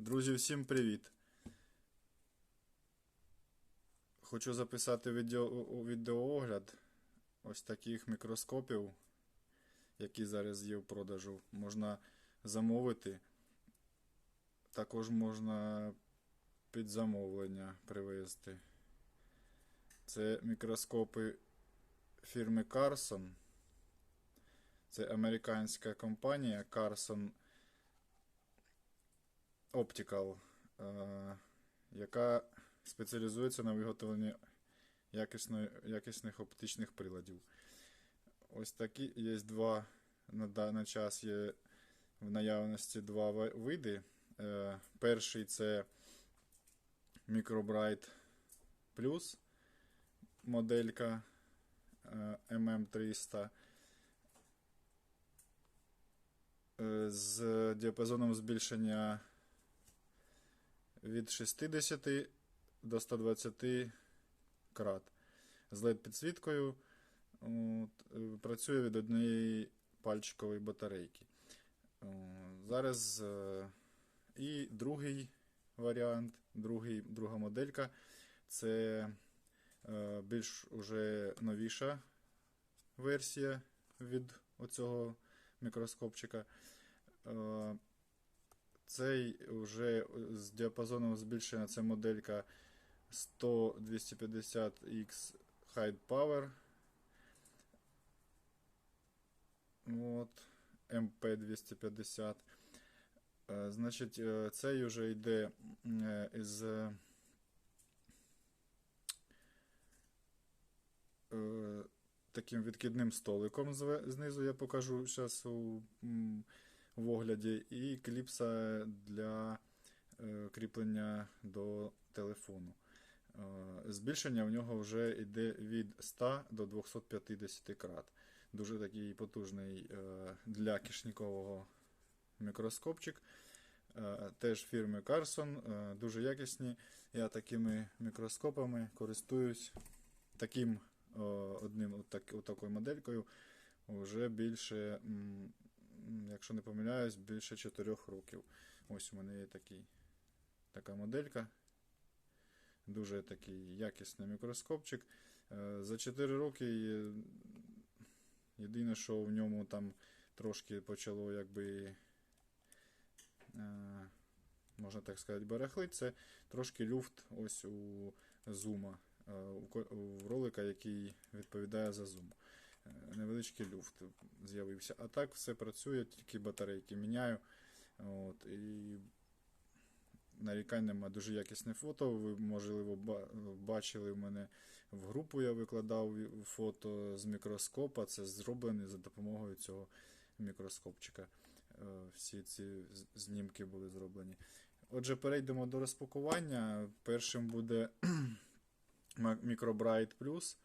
Друзі, всім привіт! Хочу записати відео, відеоогляд ось таких мікроскопів, які зараз є в продажу. Можна замовити. Також можна під замовлення привезти. Це мікроскопи фірми Carson. Це американська компанія Carson Optical, е, яка спеціалізується на виготовленні якісних оптичних приладів. Ось такі є два на даний час є в наявності два види. Е, Перший це Microbright Plus моделька е, MM300 е, з діапазоном збільшення від 60 до 120 крат. З LED підсвіткою е, працює від однієї пальчикової батарейки. Зараз е, і другий варіант, другий, друга моделька це е, більш уже новіша версія від оцього мікроскопчика. Е, цей вже з діапазоном збільшення це моделька 100-250X High Power. От, MP250. Е, Значить, е, цей вже йде е, із е, е, таким відкидним столиком знизу я покажу зараз у, в огляді, і кліпса для е, кріплення до телефону. Е, Збільшення в нього вже йде від 100 до 250 крат. Дуже такий потужний е, для кишнікового мікроскопчик. Теж фірми Carson, дуже якісні. Я такими мікроскопами користуюсь таким одним отак, отакою моделькою вже більше, якщо не помиляюсь, більше 4 років. Ось у мене є такий, така моделька. Дуже такий якісний мікроскопчик. Е, За 4 роки е, єдине, що в ньому там трошки почало якби. е, Можна так сказати, барахлить, це трошки люфт ось у зума, у ролика, який відповідає за зум. Е, Невеличкий люфт з'явився. А так все працює, тільки батарейки міняю. От, і нарікань нема дуже якісне фото. Ви, можливо, бачили в мене в групу, я викладав фото з мікроскопа. Це зроблено за допомогою цього мікроскопчика. Е, Всі ці знімки були зроблені. Отже, перейдемо до розпакування. Першим буде Microbright Plus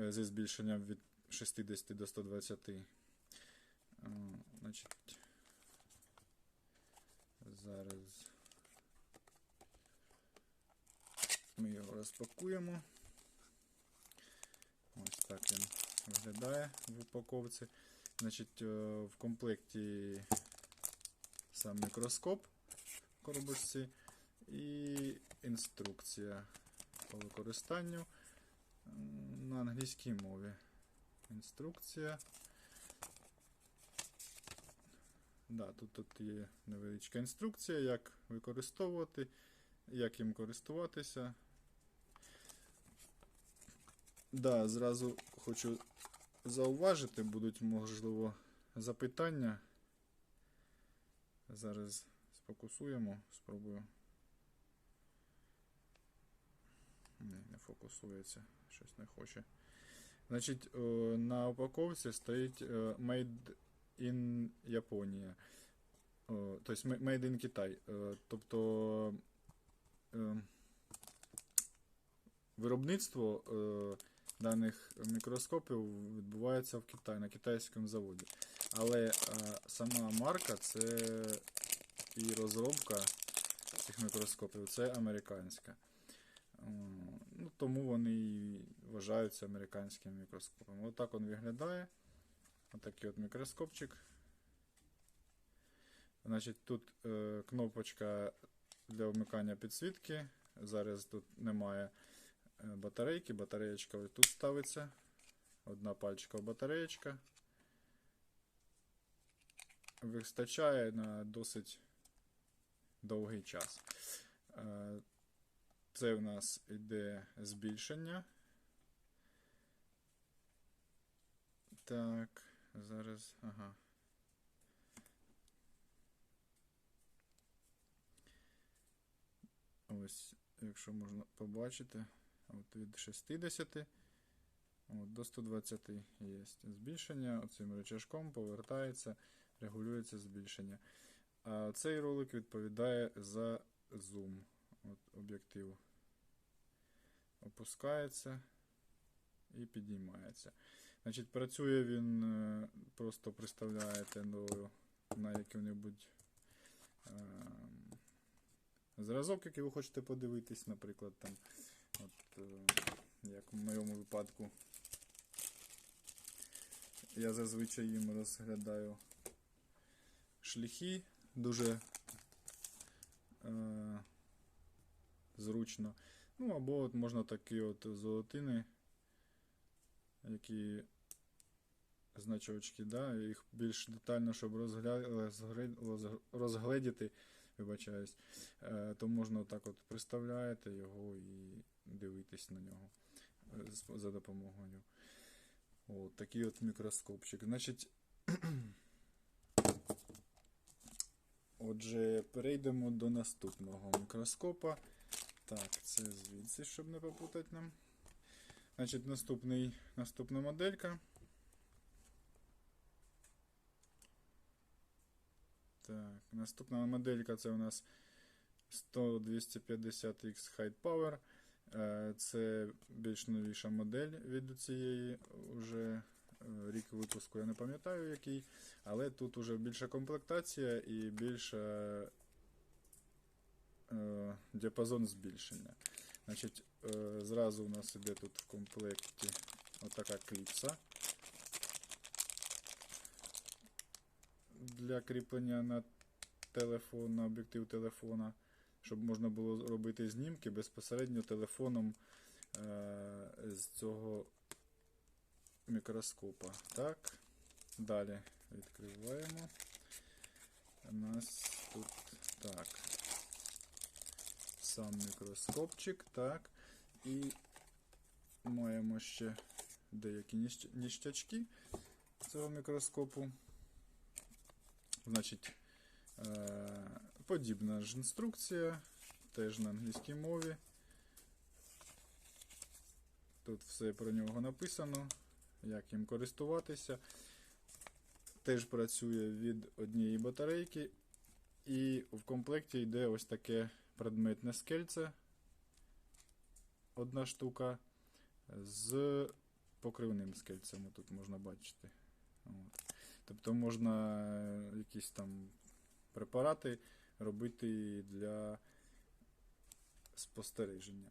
е, зі збільшенням від 60 до 120. Е, Значить, зараз ми його розпакуємо. Ось так він виглядає в упаковці. Значить, е, в комплекті сам мікроскоп в коробочці і інструкція по використанню на англійській мові. Інструкція. Да, тут, тут є невеличка інструкція, як використовувати, як їм користуватися. Да, зразу хочу зауважити, будуть, можливо, запитання. Зараз сфокусуємо, спробую. Не, не фокусується, щось не хоче. Значить, е, на упаковці стоїть е, Made in Японія. Тобто м- Made in Китай. Е, Тобто е, виробництво е, даних мікроскопів відбувається в Китаї, на китайському заводі. Але е, сама марка це і розробка цих мікроскопів це американська. Тому вони і вважаються американськими мікроскопами. Отак він виглядає. Отакий от мікроскопчик. Значить, тут е, кнопочка для вмикання підсвітки. Зараз тут немає е, батарейки, батареєчка ось тут ставиться. Одна пальчикова батареєчка. Вистачає на досить довгий час. Це в нас іде збільшення. Так, зараз. Ага. Ось, якщо можна побачити, от від 60 от, до 120 є збільшення. Оцим рычажком повертається, регулюється збільшення. А цей ролик відповідає за зум. От Об'єктив опускається і підіймається. Значить, працює він, е, просто представляєте до, на який-небудь ем, зразок, який ви хочете подивитись, наприклад, там, от, е, як в моєму випадку, я зазвичай їм розглядаю шліхи дуже е, зручно. Ну, або от можна такі от золотини, які значочки, да, їх більш детально, щоб розгледіти, вибачаюсь, е, то можна отак от приставляєте його і дивитись на нього е, за допомогою. От такий от мікроскопчик. Значить, отже, перейдемо до наступного мікроскопа. Так, це звідси, щоб не попутати нам. Значить, наступний, наступна моделька. Так, наступна моделька це у нас 100-250X High Power. Е, Це більш новіша модель від цієї уже е, рік випуску, я не пам'ятаю який, але тут уже більша комплектація і більша діапазон збільшення. Значить, е, зразу у нас іде тут в комплекті отака кліпса для кріплення на телефон, на об'єктив телефона, щоб можна було робити знімки безпосередньо телефоном е, з цього мікроскопа. Так, далі відкриваємо. У нас тут так. Сам мікроскопчик, так. І маємо ще деякі ніщ- ніштячки цього мікроскопу. Значить, е, подібна ж інструкція, теж на англійській мові. Тут все про нього написано, як їм користуватися. Теж працює від однієї батарейки. І в комплекті йде ось таке предметне скельце. Одна штука з покривним скельцем. Тут можна бачити. От. Тобто можна е, якісь там препарати робити для спостереження.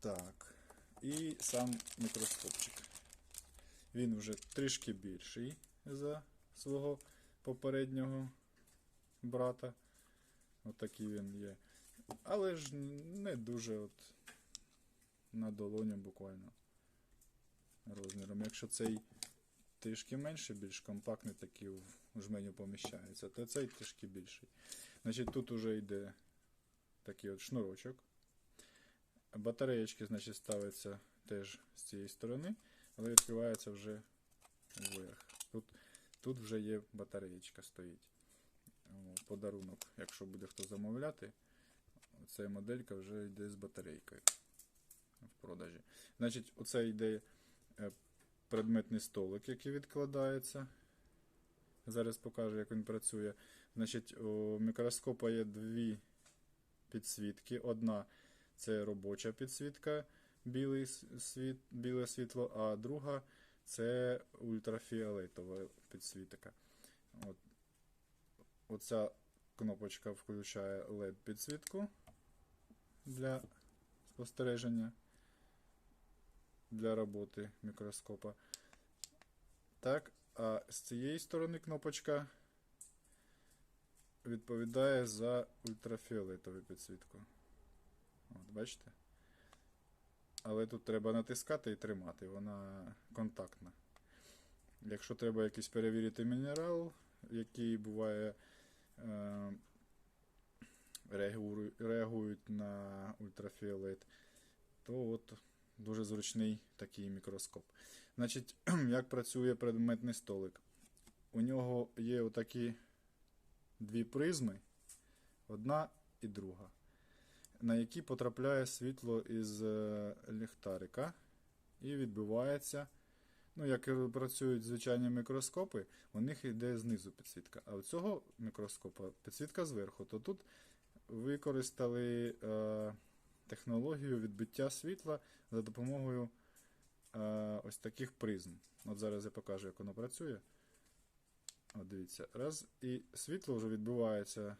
Так. І сам мікроскопчик. Він вже трішки більший за свого попереднього брата. Отакий він є. Але ж не дуже от на долоню буквально розміром. Якщо цей трішки менше, більш компактний, такий в жменю поміщається, то цей трішки більший. Значить, тут уже йде такий от шнурочок. Батареєчки, значить, ставиться теж з цієї сторони, але відкривається вже вверх. Тут, тут вже є батареєчка стоїть. О, Подарунок, якщо буде хто замовляти, ця моделька вже йде з батарейкою в продажі. Значить, оце йде е, предметний столик, який відкладається. Зараз покажу, як він працює. Значить, у мікроскопа є дві підсвітки. Одна це робоча підсвітка, білий світ, біле світло, а друга це ультрафіолетова підсвітка. От. Оця кнопочка включає LED підсвітку для спостереження для роботи мікроскопа. Так, а з цієї сторони кнопочка відповідає за ультрафіолетову підсвітку. От, бачите? Але тут треба натискати і тримати, вона контактна. Якщо треба якийсь перевірити мінерал, який буває реагують, реагують на ультрафіолет, то от дуже зручний такий мікроскоп. Значить, як працює предметний столик? У нього є отакі дві призми, одна і друга, на які потрапляє світло із е, ліхтарика і відбивається. Ну, як працюють звичайні мікроскопи, у них йде знизу підсвітка. А у цього мікроскопа підсвітка зверху. То тут використали е, технологію відбиття світла за допомогою е, ось таких призм. От зараз я покажу, як воно працює. От дивіться, раз, і світло вже відбивається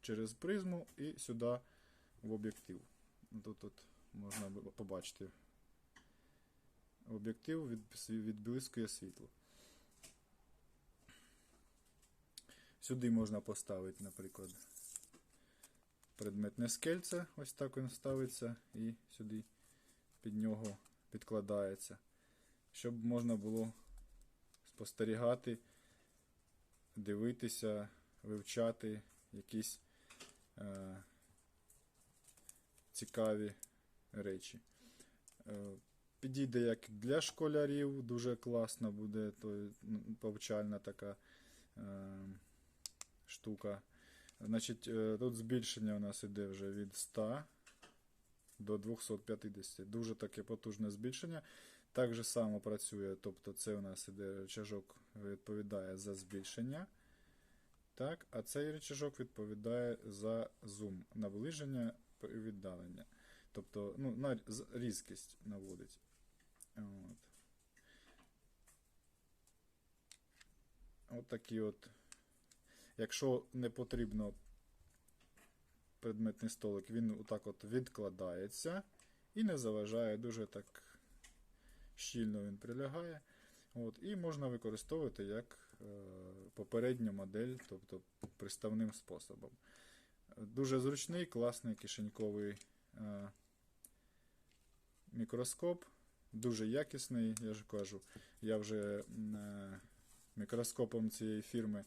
через призму і сюди в об'єктив. Тут, тут можна побачити. Об'єктив від, відблискує світло. Сюди можна поставити, наприклад, предметне скельце. Ось так він ставиться і сюди під нього підкладається. Щоб можна було спостерігати, дивитися, вивчати якісь е, цікаві речі. Е, Підійде як для школярів, дуже класно буде то, повчальна така е, штука. Значить, е, тут збільшення у нас іде вже від 100 до 250. Дуже таке потужне збільшення. Так же само працює, тобто це у нас іде рычажок відповідає за збільшення. Так, а цей рычажок відповідає за зум, наближення і віддалення. Тобто, ну, на різкість наводить. От. От такі от. Якщо не потрібно предметний столик, він отак от відкладається і не заважає, дуже так щільно він прилягає. От, і можна використовувати як е, попередню модель, тобто приставним способом. Дуже зручний, класний кишеньковий е, мікроскоп, дуже якісний, я ж кажу. Я вже е, мікроскопом цієї фірми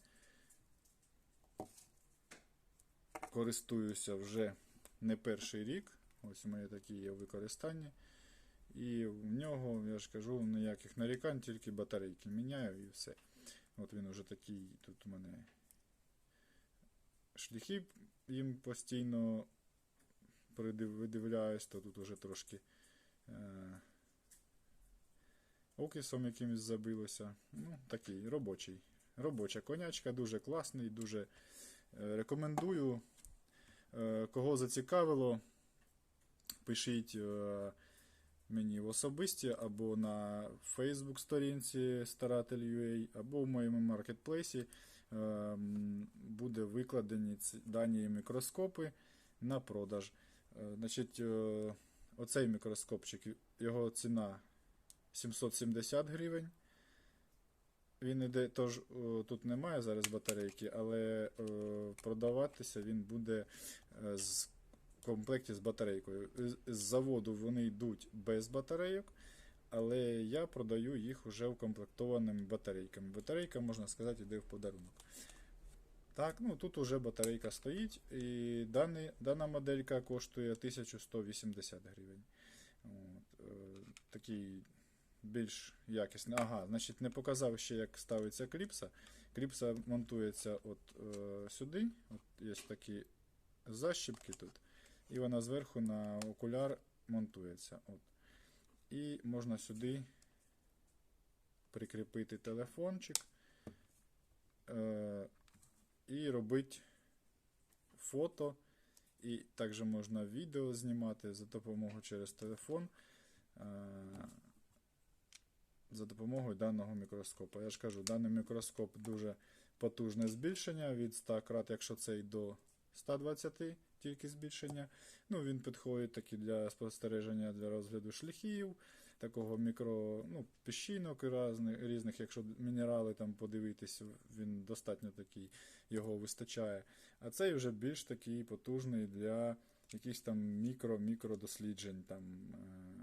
користуюся вже не перший рік. Ось у мене такі є в використанні. І в нього, я ж кажу, ніяких нарікань, тільки батарейки міняю і все. От він уже такий, тут у мене шляхи їм постійно видивляюсь, то тут уже трошки е- окисом якимось забилося. Ну, такий робочий. Робоча конячка, дуже класний, дуже е, рекомендую. Е, кого зацікавило, пишіть. Е- мені в особисті або на Facebook сторінці старатель.ua, або в моєму маркетплейсі буде викладені дані мікроскопи на продаж. Значить, оцей мікроскопчик, його ціна 770 гривень. Він іде, тож о, тут немає зараз батарейки, але е, продаватися він буде е, з комплекті з батарейкою. З заводу вони йдуть без батарейок, але я продаю їх уже укомплектованими батарейками. Батарейка, можна сказати, йде в подарунок. Так, ну тут уже батарейка стоїть, і даний, дана моделька коштує 1180 гривень. От, е, такий більш якісний. Ага, значить, не показав ще, як ставиться кліпса. Кліпса монтується от е, сюди. От є такі защіпки тут. І вона зверху на окуляр монтується. От. І можна сюди прикріпити телефончик е, і робити фото. І також можна відео знімати за допомогою через телефон. Е, за допомогою даного мікроскопа. Я ж кажу, даний мікроскоп дуже потужне збільшення від 100 крат, якщо цей до 120 тільки збільшення. Ну, він підходить таки для спостереження для розгляду шляхів, такого мікро, ну, піщинок різних, різних, якщо мінерали там подивитись, він достатньо такий, його вистачає. А цей вже більш такий потужний для якихось там мікро-мікро досліджень. Там, е,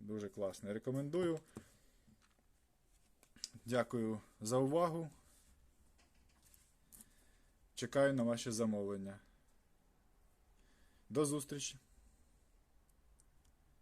дуже класний. Рекомендую. Дякую за увагу. Чекаю на ваші замовлення. До зустрічі!